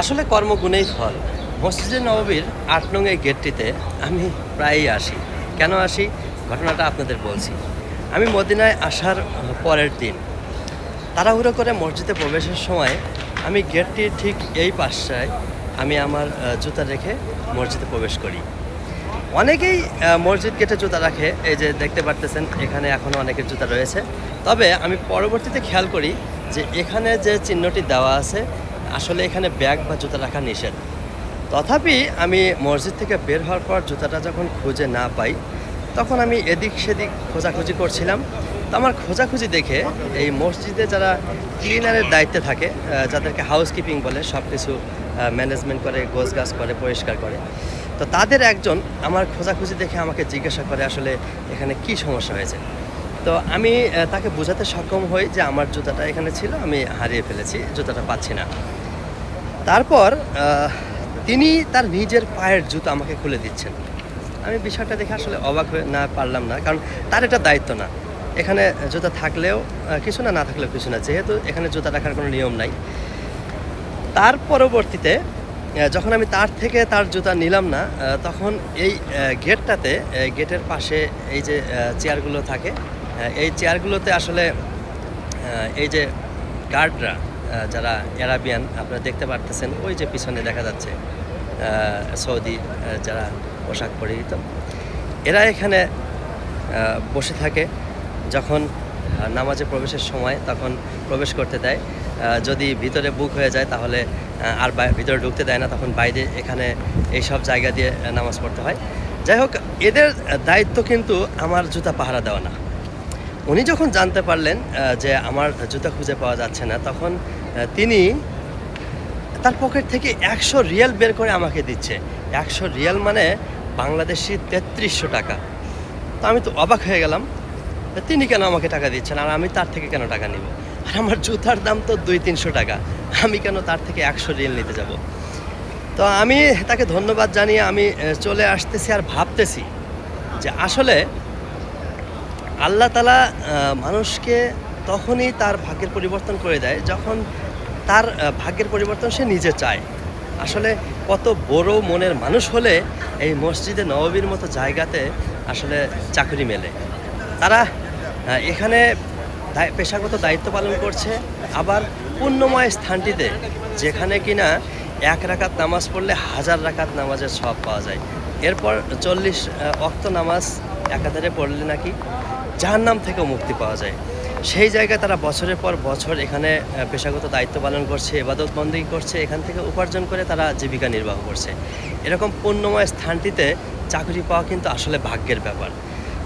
আসলে কর্মগুণেই ফল। মসজিদে নববীর আট নং এই গেটটিতে আমি প্রায়ই আসি। কেন আসি? ঘটনাটা আপনাদের বলছি। আমি মদিনায় আসার পরের দিন। তাড়াহুড়ো করে মসজিদে প্রবেশের সময় আমি গেটটির ঠিক এই পাশটায় আমি আমার জুতা রেখে মসজিদে প্রবেশ করি। অনেকেই মসজিদ গেটে জুতা রাখে। এই যে দেখতে পারতেছেন, এখানে এখনও অনেকের জুতা রয়েছে। তবে আমি পরবর্তীতে খেয়াল করি যে এখানে যে চিহ্নটি দেওয়া আছে আসলে এখানে ব্যাগ বা জুতা রাখা নিষেধ। তথাপি আমি মসজিদ থেকে বের হওয়ার পর জুতাটা যখন খুঁজে না পাই, তখন আমি এদিক সেদিক খোঁজাখুঁজি করছিলাম। তো আমার খোঁজাখুঁজি দেখে এই মসজিদে যারা ক্লিনারের দায়িত্বে থাকে যাদেরকে হাউসকিপিং বলে সব কিছু ম্যানেজমেন্ট করে গোছ গাছ করে, পরিষ্কার করে, তো তাদের একজন আমার খোঁজাখুঁজি দেখে আমাকে জিজ্ঞাসা করে আসলে এখানে কি সমস্যা হয়েছে। তো আমি তাকে বোঝাতে সক্ষম হই যে আমার জুতাটা এখানে ছিল, আমি হারিয়ে ফেলেছি, জুতাটা পাচ্ছি না। তারপর তিনি তার নিজের পায়ের জুতো আমাকে খুলে দিচ্ছেন। আমি বিষয়টা দেখে আসলে অবাক হয়ে না পারলাম না, কারণ তার এটা দায়িত্ব না। এখানে জুতা থাকলেও কিছু না না থাকলেও কিছু না, যেহেতু এখানে জুতা রাখার কোনো নিয়ম নাই। তার পরবর্তীতে যখন আমি তার থেকে তার জুতা নিলাম না তখন এই গেটটাতে গেটের পাশে এই যে চেয়ারগুলো থাকে এই চেয়ারগুলোতে আসলে এই যে গার্ডরা যারা অ্যারাবিয়ান, আপনারা দেখতে পারতেছেন, ওই যে পিছনে দেখা যাচ্ছে সৌদি যারা পোশাক পরিহিত। এরা এখানে বসে থাকে যখন নামাজে প্রবেশের সময়, তখন প্রবেশ করতে দেয়। যদি ভিতরে বুক হয়ে যায়, তাহলে আর ভিতরে ঢুকতে দেয় না, তখন বাইরে এখানে এই সব জায়গা দিয়ে নামাজ পড়তে হয়। যাই হোক, এদের দায়িত্ব কিন্তু আমার জুতা পাহারা দেওয়া না। উনি যখন জানতে পারলেন যে আমার জুতা খুঁজে পাওয়া যাচ্ছে না, তখন তিনি তার পকেট থেকে একশো রিয়াল বের করে আমাকে দিচ্ছে। একশো রিয়াল মানে বাংলাদেশি তেত্রিশশো টাকা। তো আমি তো অবাক হয়ে গেলাম তিনি কেন আমাকে টাকা দিচ্ছেন আর আমি তার থেকে কেন টাকা নিব? আর আমার জুতার দাম তো দুই তিনশো টাকা। আমি কেন তার থেকে একশো রিয়েল নিতে যাব? তো আমি তাকে ধন্যবাদ জানিয়ে আমি চলে আসতেছি আর ভাবতেছি যে আসলে আল্লাহ তালা মানুষকে তখনই তার ভাগ্যের পরিবর্তন করে দেয়, যখন তার ভাগ্যের পরিবর্তন সে নিজে চায়। আসলে কত বড় মনের মানুষ হলে এই মসজিদে নববীর মতো জায়গাতে আসলে চাকরি মেলে। তারা এখানে পেশাগত দায়িত্ব পালন করছে, আবার পুণ্যময় স্থানটিতে, যেখানে কিনা এক রাকাত নামাজ পড়লে হাজার রাকাত নামাজের সব পাওয়া যায়। এরপর চল্লিশ অক্ত নামাজ একাধারে পড়লে নাকি জাহান্নাম থেকেও মুক্তি পাওয়া যায়। সেই জায়গায় তারা বছরের পর বছর এখানে পেশাগত দায়িত্ব পালন করছে, এবাদত বন্দী করছে, এখান থেকে উপার্জন করে তারা জীবিকা নির্বাহ করছে। এরকম পুণ্যময় স্থানটিতে চাকরি পাওয়া কিন্তু আসলে ভাগ্যের ব্যাপার।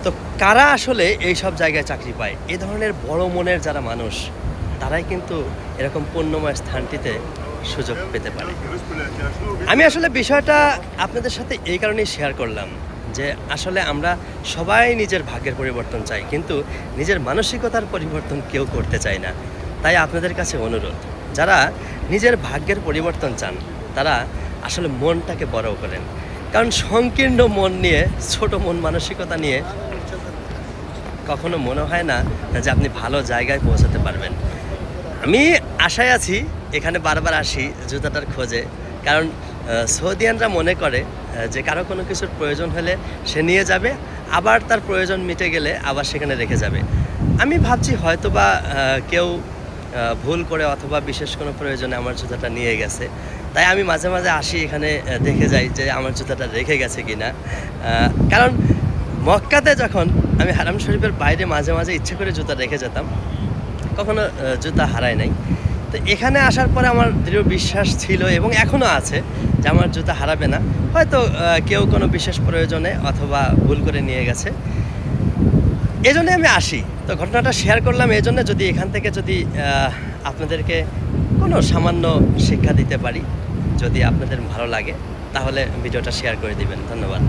তো কারা আসলে এই সব জায়গায় চাকরি পায়? এ ধরনের বড় মনের যারা মানুষ, তারাই কিন্তু এরকম পুণ্যময় স্থানটিতে সুযোগ পেতে পারে। আমি আসলে বিষয়টা আপনাদের সাথে এই কারণেই শেয়ার করলাম। যে আসলে আমরা সবাই নিজের ভাগ্যের পরিবর্তন চাই, কিন্তু নিজের মানসিকতার পরিবর্তন কেউ করতে চায় না। তাই আপনাদের কাছে অনুরোধ, যারা নিজের ভাগ্যের পরিবর্তন চান, তারা আসলে মনটাকে বড় করেন। কারণ সংকীর্ণ মন নিয়ে, ছোট মন মানসিকতা নিয়ে কখনো মনে হয় না যে আপনি ভালো জায়গায় পৌঁছাতে পারবেন। আমি আশায় আছি, এখানে বারবার আসি জুতাটার খোঁজে। কারণ সৌদিয়ানরা মনে করে যে কারও কোনো কিছুর প্রয়োজন হলে সে নিয়ে যাবে, আবার তার প্রয়োজন মিটে গেলে আবার সেখানে রেখে যাবে। আমি ভাবছি হয়তো বা কেউ ভুল করে অথবা বিশেষ কোনো প্রয়োজনে আমার জুতাটা নিয়ে গেছে। তাই আমি মাঝে মাঝে আসি এখানে দেখে যাই যে আমার জুতাটা রেখে গেছে কি না কারণ মক্কাতে যখন আমি হারাম শরীফের বাইরে মাঝে মাঝে ইচ্ছে করে জুতা রেখে যেতাম, কখনো জুতা হারায় নাই। তো এখানে আসার পরে আমার দৃঢ় বিশ্বাস ছিল এবং এখনও আছে যে আমার জুতা হারাবে না। হয়তো কেউ কোনো বিশেষ প্রয়োজনে অথবা ভুল করে নিয়ে গেছে। এই জন্যে আমি আসি। তো ঘটনাটা শেয়ার করলাম এই জন্য যদি এখান থেকে যদি আপনাদেরকে কোনো সামান্য শিক্ষা দিতে পারি, যদি আপনাদের ভালো লাগে, তাহলে ভিডিওটা শেয়ার করে দিবেন। ধন্যবাদ।